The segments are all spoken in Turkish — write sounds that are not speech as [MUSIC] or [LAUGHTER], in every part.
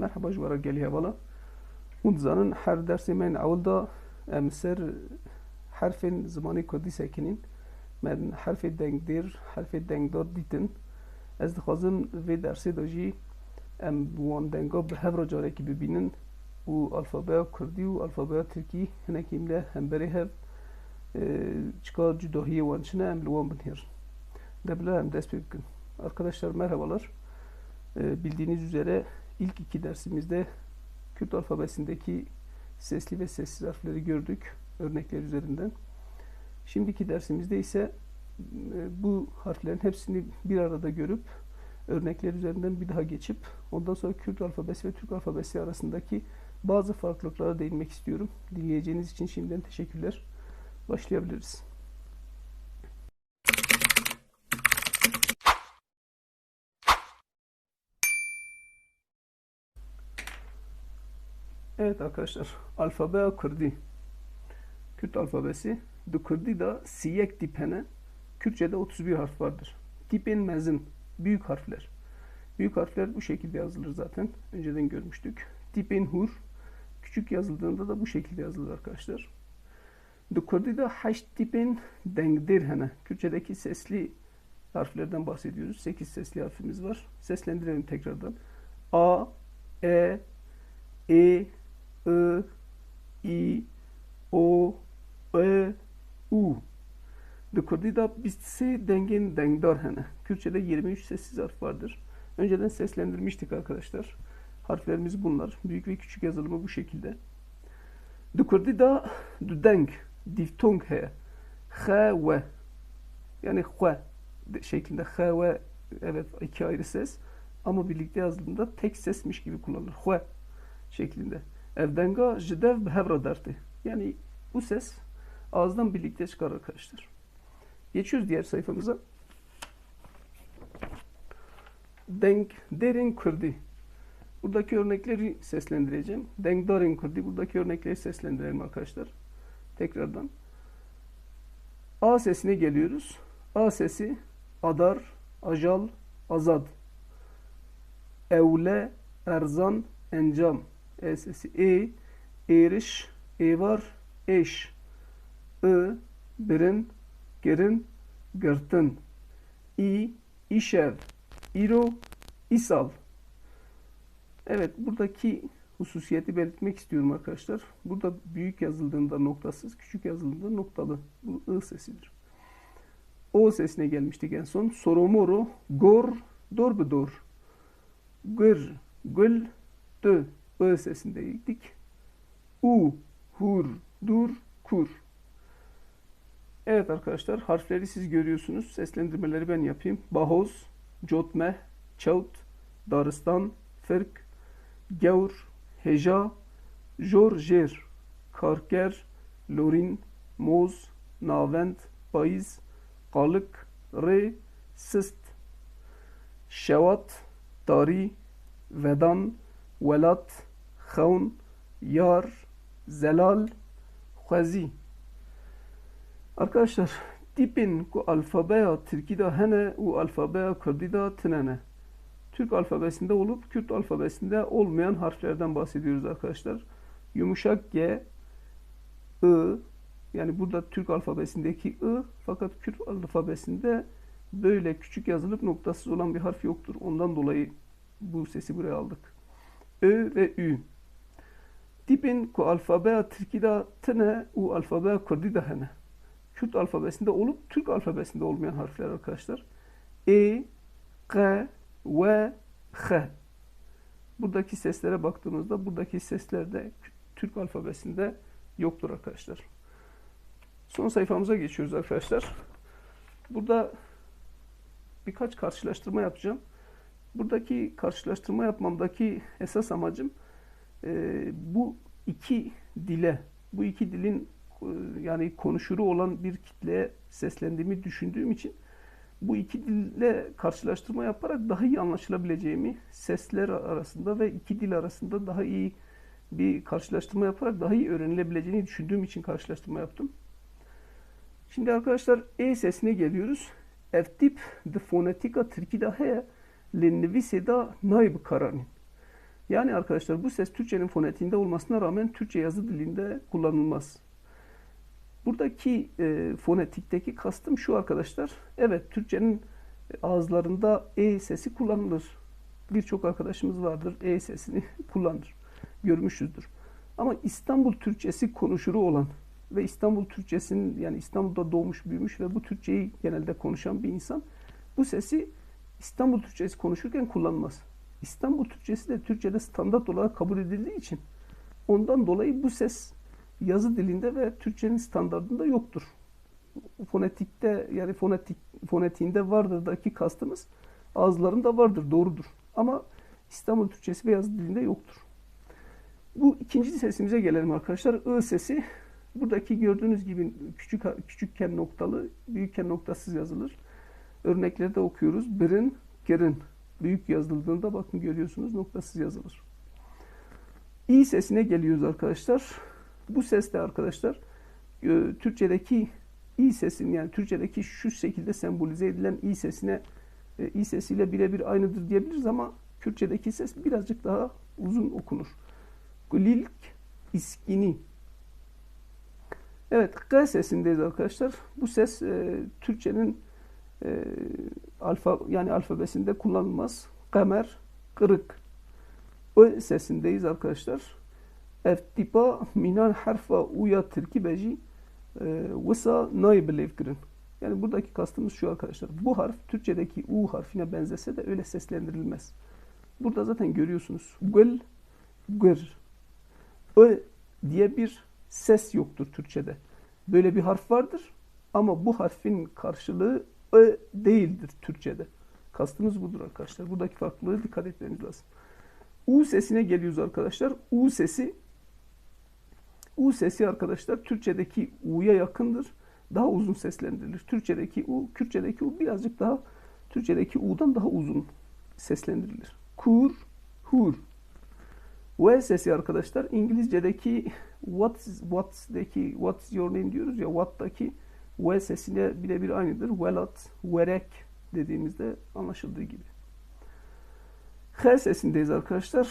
Merhaba jwara gelî hevala. Hûn dizanin her dersê me yên ewil da em ser herfên zimanê Kurdî sekinîn. Me herfê dengdêr, herfê dengdar dîtin. Ez dixwazim vê dersê de jî em bi wan denga bi hev re carekî bibînin û alfabeya Kurdî û alfabeya Tirkî hinekî me hemberî hev çika cudahiyê wan çi ne em li wan binêrin. Debila em dest pê bikin. Arkadaşlar merhabalar. Ee, bildiğiniz üzere ilk iki dersimizde Kürt alfabesindeki sesli ve sessiz harfleri gördük örnekler üzerinden. Şimdiki dersimizde ise e, bu harflerin hepsini bir arada görüp örnekler üzerinden bir daha geçip ondan sonra Kürt alfabesi ve Türk alfabesi arasındaki bazı farklılıklara değinmek istiyorum. Dinleyeceğiniz için şimdiden teşekkürler. Başlayabiliriz. Evet arkadaşlar, alfabe Kürdi. Kürt alfabesi. Du Kürdi da siyek dipene. Kürtçe'de 31 harf vardır. Dipin mezin, büyük harfler. Büyük harfler bu şekilde yazılır zaten. Önceden görmüştük. Dipin hur, küçük yazıldığında da bu şekilde yazılır arkadaşlar. Du Kürdi da haş dipin dengdir hene. Kürtçedeki sesli harflerden bahsediyoruz. 8 sesli harfimiz var. Seslendirelim tekrardan. A, E, E, I, I, O, E, U. Kurdida bistisi dengen dengdar hene. Kürtçe'de 23 sessiz harf vardır. Önceden seslendirmiştik arkadaşlar. Harflerimiz bunlar. Büyük ve küçük yazılımı bu şekilde. De Kurdida du deng diftong he. He ve. Yani he şeklinde he ve evet iki ayrı ses ama birlikte yazıldığında tek sesmiş gibi kullanılır. He şeklinde. Evdenga jidev behevra derdi. Yani bu ses ağızdan birlikte çıkar arkadaşlar. Geçiyoruz diğer sayfamıza. Denk derin kurdi. Buradaki örnekleri seslendireceğim. Denk derin kurdi. Buradaki örnekleri seslendirelim arkadaşlar. Tekrardan. A sesine geliyoruz. A sesi adar, ajal, azad. Evle, erzan, encam. E sesi e, eriş, evar, eş. I, birin, gerin, gırtın. İ, işev, iro, isal. Evet buradaki hususiyeti belirtmek istiyorum arkadaşlar. Burada büyük yazıldığında noktasız, küçük yazıldığında noktalı. Bu I sesidir. O sesine gelmiştik en son. Soromoro, gor, dor dor. Gır, gül, dö. I sesindeydik. U, hur, dur, kur. Evet arkadaşlar harfleri siz görüyorsunuz. Seslendirmeleri ben yapayım. Bahoz, Cotmeh, Çavt, Daristan, Fırk, Gevr, Heja, Jor, Jer, Karker, Lorin, Moz, Navend, Bayız, Kalık, Re, Sist, Şevat, Dari, Vedan, Velat, Xewn, Yar, Zelal, Xwezî. Arkadaşlar tipin ku alfabeya Türki'de hene u alfabeya Kürdi'de tınene. Türk alfabesinde olup Kürt alfabesinde olmayan harflerden bahsediyoruz arkadaşlar. Yumuşak G, I, yani burada Türk alfabesindeki I fakat Kürt alfabesinde böyle küçük yazılıp noktasız olan bir harf yoktur. Ondan dolayı bu sesi buraya aldık. Ö ve Ü. Tipin ku alfabeya Türki'de tine u alfabeya Kürdi'de hene. Kürt alfabesinde olup Türk alfabesinde olmayan harfler arkadaşlar. E, G, V, H. Buradaki seslere baktığımızda buradaki sesler de Türk alfabesinde yoktur arkadaşlar. Son sayfamıza geçiyoruz arkadaşlar. Burada birkaç karşılaştırma yapacağım. Buradaki karşılaştırma yapmamdaki esas amacım e, bu iki dile, bu iki dilin yani konuşuru olan bir kitleye seslendiğimi düşündüğüm için bu iki dille karşılaştırma yaparak daha iyi anlaşılabileceğimi, sesler arasında ve iki dil arasında daha iyi bir karşılaştırma yaparak daha iyi öğrenilebileceğini düşündüğüm için karşılaştırma yaptım. Şimdi arkadaşlar E sesine geliyoruz. Eftip de fonetika Türkiye'de he le nivise da naib karanin. Yani arkadaşlar bu ses Türkçenin fonetiğinde olmasına rağmen Türkçe yazı dilinde kullanılmaz. Buradaki e, fonetikteki kastım şu arkadaşlar. Evet Türkçenin ağızlarında E sesi kullanılır. Birçok arkadaşımız vardır E sesini [LAUGHS] kullanır. Görmüşüzdür. Ama İstanbul Türkçesi konuşuru olan ve İstanbul Türkçesinin yani İstanbul'da doğmuş büyümüş ve bu Türkçeyi genelde konuşan bir insan bu sesi İstanbul Türkçesi konuşurken kullanmaz. İstanbul Türkçesi de Türkçe'de standart olarak kabul edildiği için ondan dolayı bu ses yazı dilinde ve Türkçenin standartında yoktur. Fonetikte yani fonetik fonetiğinde vardırdaki kastımız ağızlarında vardır, doğrudur. Ama İstanbul Türkçesi ve yazı dilinde yoktur. Bu ikinci sesimize gelelim arkadaşlar. I sesi buradaki gördüğünüz gibi küçük küçükken noktalı, büyükken noktasız yazılır. Örnekleri de okuyoruz. Birin, gerin. Büyük yazıldığında bakın görüyorsunuz noktasız yazılır. İ sesine geliyoruz arkadaşlar. Bu ses de arkadaşlar e, Türkçedeki İ sesin yani Türkçedeki şu şekilde sembolize edilen İ sesine e, İ sesiyle birebir aynıdır diyebiliriz ama Kürtçedeki ses birazcık daha uzun okunur. Gülilk iskini. Evet, G sesindeyiz arkadaşlar. Bu ses e, Türkçenin e, alfa yani alfabesinde kullanılmaz. Kamer, kırık. Ö sesindeyiz arkadaşlar. Eftipa minal harfa uya terkibeci vısa naibilev kirin. Yani buradaki kastımız şu arkadaşlar. Bu harf Türkçedeki U harfine benzese de öyle seslendirilmez. Burada zaten görüyorsunuz. Gül, gır. Ö diye bir ses yoktur Türkçede. Böyle bir harf vardır ama bu harfin karşılığı değildir Türkçede. Kastımız budur arkadaşlar. Buradaki farklılığı dikkat etmemiz lazım. U sesine geliyoruz arkadaşlar. U sesi U sesi arkadaşlar Türkçedeki U'ya yakındır. Daha uzun seslendirilir. Türkçedeki U, Kürtçedeki U birazcık daha Türkçedeki U'dan daha uzun seslendirilir. Kur, hur. V sesi arkadaşlar İngilizce'deki what's, what'daki what's your name diyoruz ya what'daki V sesine birebir aynıdır. Velat, verek dediğimizde anlaşıldığı gibi. H sesindeyiz arkadaşlar.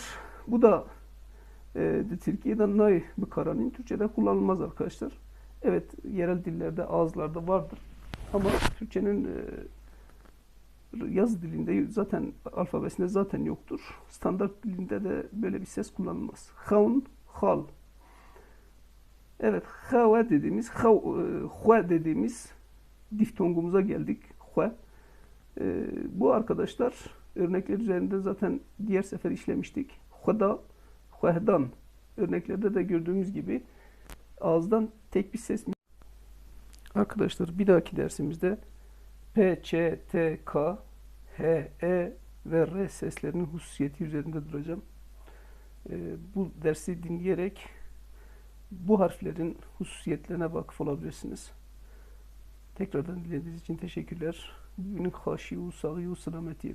Bu da e, Türkiye'de nay bu karanin Türkçe'de kullanılmaz arkadaşlar. Evet yerel dillerde ağızlarda vardır. Ama Türkçenin e, yaz dilinde zaten alfabesinde zaten yoktur. Standart dilinde de böyle bir ses kullanılmaz. Haun, hal. Evet, hava dediğimiz, hua dediğimiz diftongumuza geldik. Hua. E, bu arkadaşlar örnekler üzerinde zaten diğer sefer işlemiştik. Huda, huhdan örneklerde de gördüğümüz gibi ağızdan tek bir ses Arkadaşlar bir dahaki dersimizde P, Ç, T, K, H, E ve R seslerinin hususiyeti üzerinde duracağım. Ee, bu dersi dinleyerek bu harflerin hususiyetlerine vakıf olabilirsiniz. Tekrardan dinlediğiniz için teşekkürler. Bugünün haşiyu, sağıyu, selamet